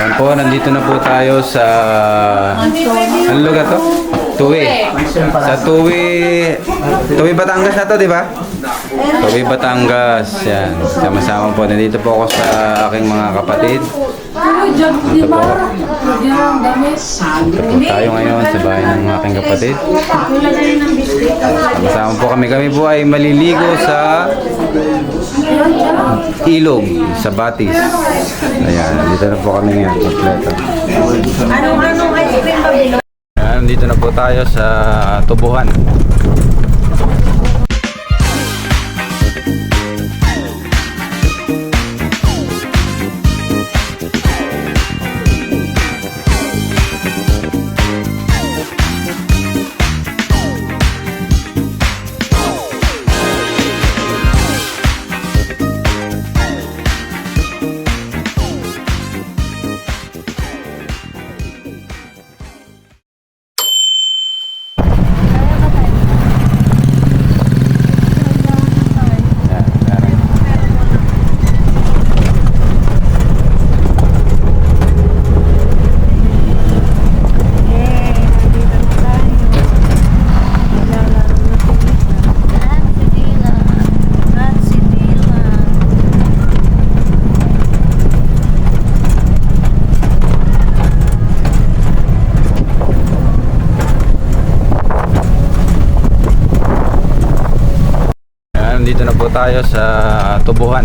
Ayan po, nandito na po tayo sa... Ano lugar to? Tuwi. Sa Tuwi... Tuwi Batangas na to, di ba? Tuwi Batangas. Yan. Sama-sama po. Nandito po ako sa aking mga kapatid. Ito po. Ito po tayo ngayon sa bahay ng aking kapatid. Sama-sama po kami. Kami po ay maliligo sa ilog sa Batis. Ayan, dito na po kami ngayon. Kompleto. Anong-anong ice cream ba? Ayan, dito na po tayo sa Tubuhan. Po tayo sa Tubuhan.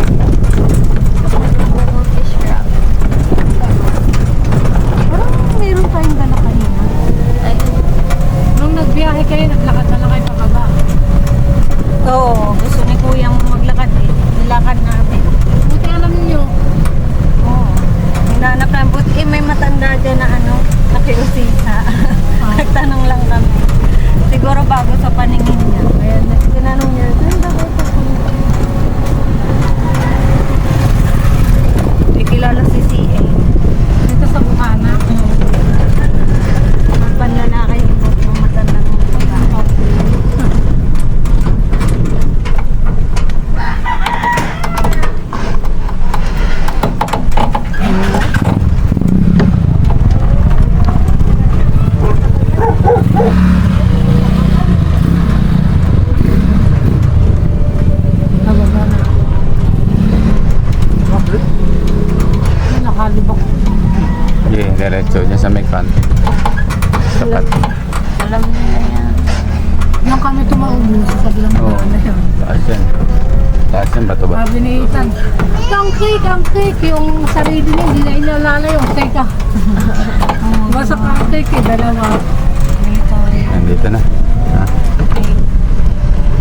Parang meron tayong dala kanina. Nung nagbiyahe kayo, naglakad na lang kayo pababa. Oo, gusto ni Kuyang maglakad eh. Nilakad natin. Buti alam niyo. Oo. Hinanap namin. Buti eh, may matanda dyan na ano, nakiusisa. Nagtanong lang kami. Siguro bago sa paningin niya. Kaya nag- tinanong niya, saan ba kayo papunta?" Hindi kilala si CA. Dito sa Bukana. Panlalaki yung mga matandang pagkakaw. Nababa na. Ay, Nakalibak. Yeah, diretso dyan sa may kanto. Sapat. Alam niya yan. Nung kami tumaubo sa kabilang oh. na yun. Taas yan. Taas yan, bato ba? Sabi ni Ethan, ang cake, ang cake, yung sarili niya, hindi na inalala yung cake ah. Basta ang cake eh, dalawa. Nandito na. Ha?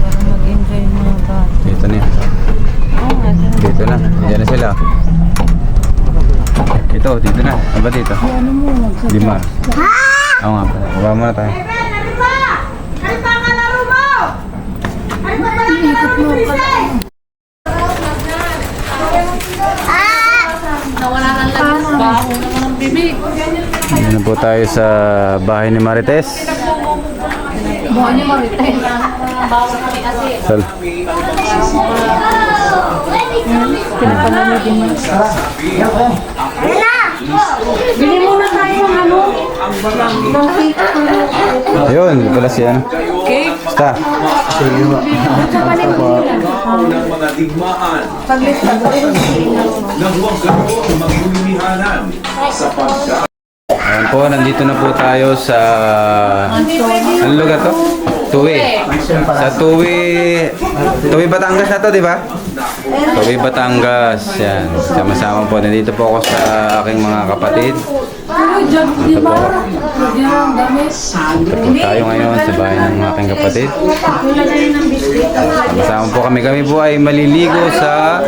Para mag-enjoy mga bata. Dito na yan. Oo nga. Dito na. Diyan na sila. Ito, dito na. Ano ba dito? Ano mo. Lima. Oo nga. Baba muna tayo. Ikot mo. Nawala ng lagas. Baho naman ang bibig. Po tayo sa bahay ni Marites. Buha niya marites. Sal. Bili muna tayo ng ano? Ng cake. Ayun, pala siya. Cake? Basta. ng mga digmaan Paglista ko. na huwag ganoon maghulihanan sa pagka Ayan po, nandito na po tayo sa... Ano lugar to? Tuwi. Sa Tuwi... Tuwi Batangas na to, di ba? Tuwi Batangas. Yan. Sama-sama po. Nandito po ako sa aking mga kapatid. Ito po tayo ngayon sa bahay ng aking kapatid. Sama-sama po kami. Kami po ay maliligo sa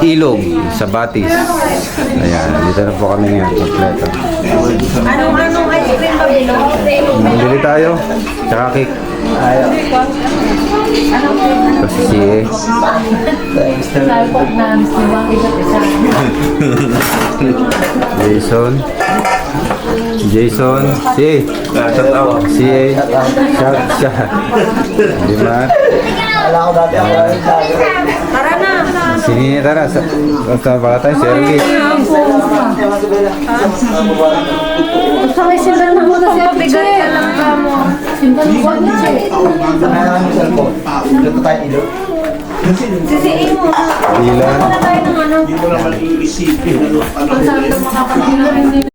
ilog sa Batis. Ayan, dito na po kami ngayon. Kompleto. Anong-anong ice cream ba bilo? Bili tayo. Tsaka cake. Si. Sabi ko na, di ba? Ikot isa. Jason. Jason. Shout out CA. Shout, shout. Di ba? Tara na. Sini tara, sa, baka tayo, Sergey. Sakay sila na muna si Ate Bigat ka lang ka mo. Simpan mo ni Che. Sisiin mo. Ilan? Tayo ng ano. Hindi mo naman iisipin ano, ano ng mga kapatid namin